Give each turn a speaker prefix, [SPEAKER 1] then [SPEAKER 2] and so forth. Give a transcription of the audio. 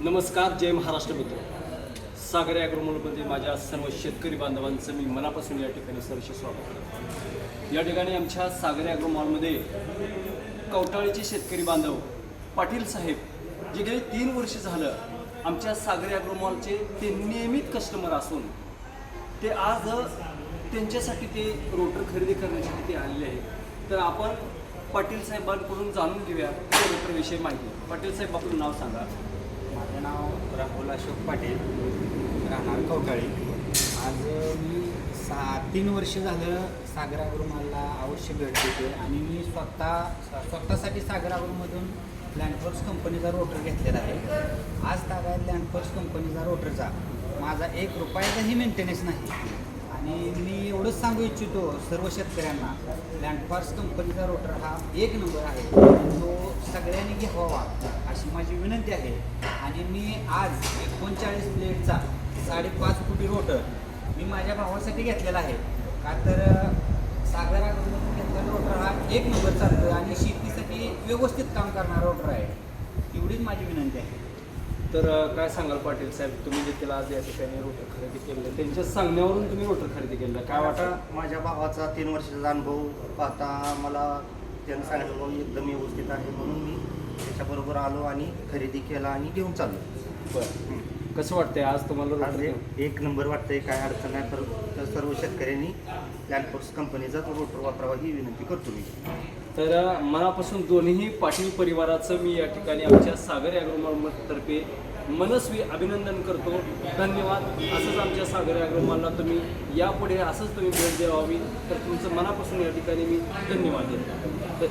[SPEAKER 1] नमस्कार जय महाराष्ट्र मित्र. सागर ॲग्रोमोलमध्ये माझ्या सर्व शेतकरी बांधवांचं मी मनापासून या ठिकाणी सरसे स्वागत करतो. या ठिकाणी आमच्या सागर ॲग्रोमॉलमध्ये कवटाळीचे शेतकरी बांधव पाटील साहेब जे गेले तीन वर्ष झालं आमच्या सागर ॲग्रोमॉलचे ते नियमित कस्टमर असून ते आज त्यांच्यासाठी ते रोटर खरेदी करण्यासाठी ते आलेले आहेत. तर आपण पाटील साहेबांकडून जाणून घेऊया त्या रोटरविषयी माहिती. पाटील साहेब आपलं नाव सांगा.
[SPEAKER 2] माझं नाव राहुल अशोक पाटील राहणार कवटाळी. आज मी सहा तीन वर्ष झालं सागर अवश्य भेट देते आणि मी स्वतः स्वतःसाठी सागर लँडफोर्स कंपनीचा रोटर घेतलेला आहे. आज ताब्यात लँडफोर्स कंपनीचा रोटरचा माझा एक रुपयाचाही मेंटेनन्स नाही. आणि मी एवढंच सांगू इच्छितो सर्व शेतकऱ्यांना लँडफॉर्स कंपनीचा रोटर हा एक नंबर आहे. तो सगळ्यांनी घ्यावा अशी माझी विनंती आहे. आणि मी आज एकोणचाळीस प्लेटचा साडेपाच कोटी रोटर मी माझ्या भावासाठी घेतलेला आहे. का तर सागराकडून घेतलेला रोटर हा एक नंबर चालतो आणि शेतीसाठी व्यवस्थित काम करणारा रोटर आहे. एवढीच माझी विनंती आहे.
[SPEAKER 1] तर काय सांगाल पाटील साहेब? तुम्ही देखील आज या ठिकाणी रोटर खरेदी केलं त्यांच्या सांगण्यावरून तुम्ही रोटर खरेदी केलं काय वाटतं?
[SPEAKER 3] आता माझ्या भावाचा तीन वर्षाचा अनुभव पाहता मला त्यानं सांगितलं भाऊ एकदम व्यवस्थित आहे म्हणून मी त्याच्याबरोबर आलो आणि खरेदी केला आणि घेऊन चाललो.
[SPEAKER 1] बरं. कसं वाटतंय? आज तुम्हाला
[SPEAKER 3] आज
[SPEAKER 1] रोटर
[SPEAKER 3] एक- एक नंबर वाटतंय काय अडचण नाही. तर तर सर्व शेतकऱ्यांनी लँडफोर्स कंपनीचा तो रोटर वापरावा ही विनंती करतो मी.
[SPEAKER 1] तर मनापासून दोन्ही पाटील परिवाराचं मी या ठिकाणी आमच्या सागर ॲग्रोमॉलतर्फे मनस्वी अभिनंदन करतो. धन्यवाद. असंच आमच्या सागर ॲग्रोमॉलला तुम्ही यापुढे असंच तुम्ही भेट द्यावी. तर तुमचं मनापासून या ठिकाणी मी धन्यवाद देतो. तर